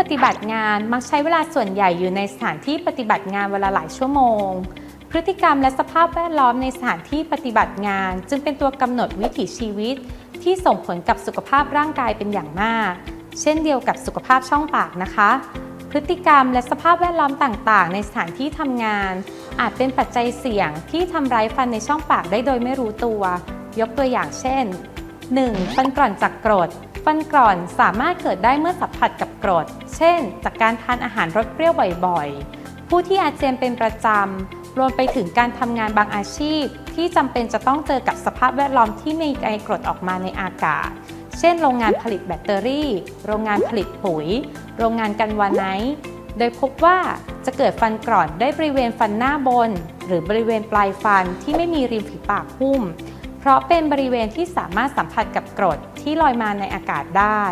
ปฏิบัติงานมักใช้เวลาส่วนใหญ่อยู่ในสถานที่ปฏิบัติงานเวลาหลายชั่วโมง พฤติกรรมและสภาพแวดล้อมในสถานที่ปฏิบัติงาน จึงเป็นตัวกำหนดวิถีชีวิต ที่ส่งผลกับสุขภาพร่างกายเป็นอย่างมาก เช่นเดียวกับสุขภาพช่องปากนะคะ พฤติกรรมและสภาพแวดล้อมต่างๆ ในสถานที่ทำงาน อาจเป็นปัจจัยเสี่ยงที่ทำร้ายฟันในช่องปากได้โดยไม่รู้ตัว ยกตัวอย่างเช่น 1. ฟันกร่อนจากกรด ฟันกร่อนสามารถเกิดได้เมื่อสัมผัสกับกรด เช่น จากการทานอาหารรสเปรี้ยวบ่อยๆ ผู้ที่อาเจียนเป็นประจำ รวมไปถึงการทำงานบางอาชีพ ที่จำเป็นจะต้องเจอกับสภาพแวดล้อมที่มีไอกรดออกมาในอากาศ เช่น โรงงานผลิตแบตเตอรี่ โรงงานผลิตปุ๋ย โรงงานกันวาไนโดยพบว่าจะเกิดฟันกร่อนได้บริเวณฟันหน้าบน หรือบริเวณปลายฟันที่ไม่มีริมฝีปากหุ้ม เพราะเป็นบริเวณที่สามารถสัมผัสกับกรดที่ลอยมาในอากาศได้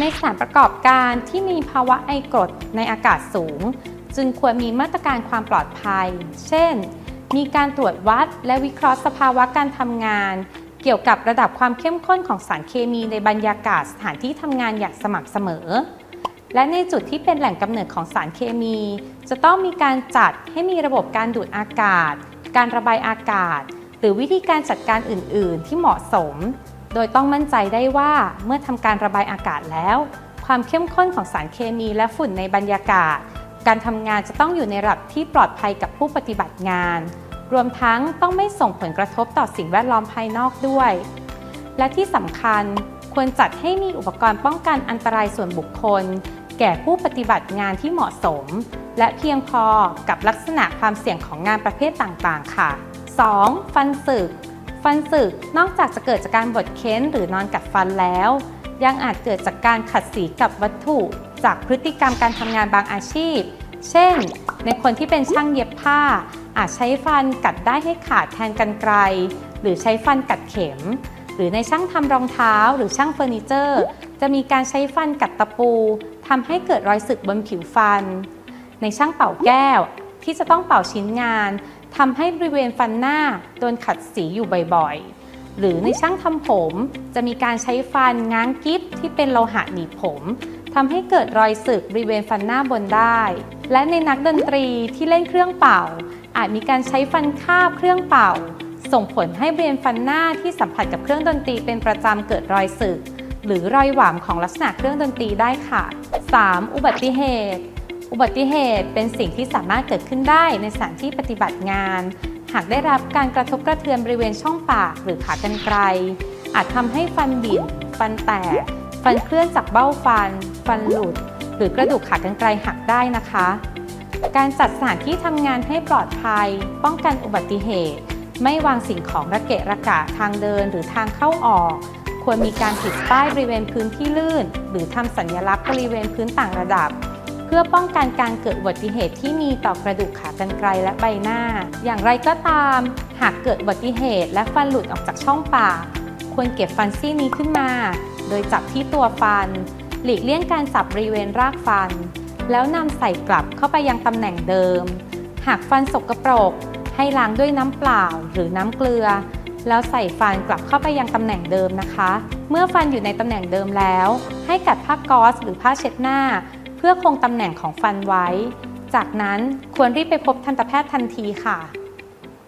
ในสถานประกอบการที่มีภาวะไอกรดในอากาศสูง จึงควรมีมาตรการความปลอดภัย เช่น มีการตรวจวัดและวิเคราะห์สภาวะการทำงาน เกี่ยวกับระดับความเข้มข้นของสารเคมีในบรรยากาศสถานที่ทำงานอย่างสม่ำเสมอ และในจุดที่เป็นแหล่งกำเนิดของสารเคมี จะต้องมีการจัดให้มีระบบการดูดอากาศ การระบายอากาศ หรือวิธีการจัดการอื่น ๆ ที่เหมาะสม โดยต้องมั่นใจได้ว่าเมื่อทำการระบายอากาศแล้ว ความเข้มข้นของสารเคมีและฝุ่นในบรรยากาศ การทำงานจะต้องอยู่ในระดับที่ปลอดภัยกับผู้ปฏิบัติงาน รวมทั้งต้องไม่ส่งผลกระทบต่อสิ่งแวดล้อมภายนอกด้วย และที่สำคัญควรจัดให้มีอุปกรณ์ป้องกันอันตรายส่วนบุคคล แก่ผู้ปฏิบัติงานที่เหมาะสม และเพียงพอกับลักษณะความเสี่ยงของงานประเภทต่าง ๆ ค่ะ 2. ฟันสึก ฟันสึกนอกจากจะเกิดจากการบดเค้นหรือนอนกัดฟันแล้ว ยังอาจเกิดจากการขัดสีกับวัตถุ จากพฤติกรรมการทำงานบางอาชีพ เช่น ในคนที่เป็นช่างเย็บผ้า อาจใช้ฟันกัดได้ให้ขาดแทนกันไกล หรือใช้ฟันกัดเข็ม หรือในช่างทำรองเท้า หรือช่างเฟอร์นิเจอร์ จะมีการใช้ฟันกัดตะปูทำให้เกิดรอยสึกบนผิวฟัน ในช่างเป่าแก้วที่จะต้องเป่าชิ้นงาน ทำให้บริเวณฟันหน้าโดนขัดสีอยู่บ่อยๆ หรือในช่างทำผมจะมีการใช้ฟันง้างกิ๊บที่เป็นโลหะหนีบผมทำให้เกิดรอยสึกบริเวณฟันหน้าบนได้ และในนักดนตรีที่เล่นเครื่องเป่า อาจมีการใช้ฟันคาบเครื่องเป่า ส่งผลให้บริเวณฟันหน้าที่สัมผัสกับเครื่องดนตรีเป็นประจำเกิดรอยสึก หรือรอยหวามของลักษณะเครื่องดนตรีได้ค่ะ 3. อุบัติเหตุ อุบัติเหตุเป็นสิ่งที่สามารถเกิดขึ้นได้ในสถานที่ปฏิบัติงาน หากได้รับการกระทบกระเทือนบริเวณช่องปากหรือขากรรไกรอาจทำให้ฟันบิ่นฟันแตก ฟันเคลื่อนจากเบ้าฟัน ฟันหลุด หรือกระดูกขากรรไกรหักได้นะคะ การจัดสถานที่ทำงานให้ปลอดภัย ป้องกันอุบัติเหตุ ไม่วางสิ่งของระเกะระกะทางเดินหรือทางเข้าออก ควรมีการติดป้ายบริเวณพื้นที่ลื่น หรือทำสัญลักษณ์บริเวณพื้นต่างระดับ เพื่อป้องกันการเกิดอุบัติเหตุที่มีต่อกระดูกขากรรไกรและใบหน้า อย่างไรก็ตาม หากเกิดอุบัติเหตุและฟันหลุดออกจากช่องปาก ควรเก็บฟันซี่นี้ขึ้นมา โดยจับที่ตัวฟัน หลีกเลี่ยงการจับบริเวณรากฟัน แล้วนำใส่กลับเข้าไปยังตำแหน่งเดิม หากฟันสกปรก ให้ล้างด้วยน้ำเปล่าหรือน้ำเกลือ แล้วใส่ฟันกลับเข้าไปยังตำแหน่งเดิมนะคะ เมื่อฟันอยู่ในตำแหน่งเดิมแล้ว ให้กัดผ้าก๊อซหรือผ้าเช็ดหน้า พื่อคงตำแหน่งของฟันไว้ จากนั้นควรรีบไปพบทันตแพทย์ทันทีค่ะ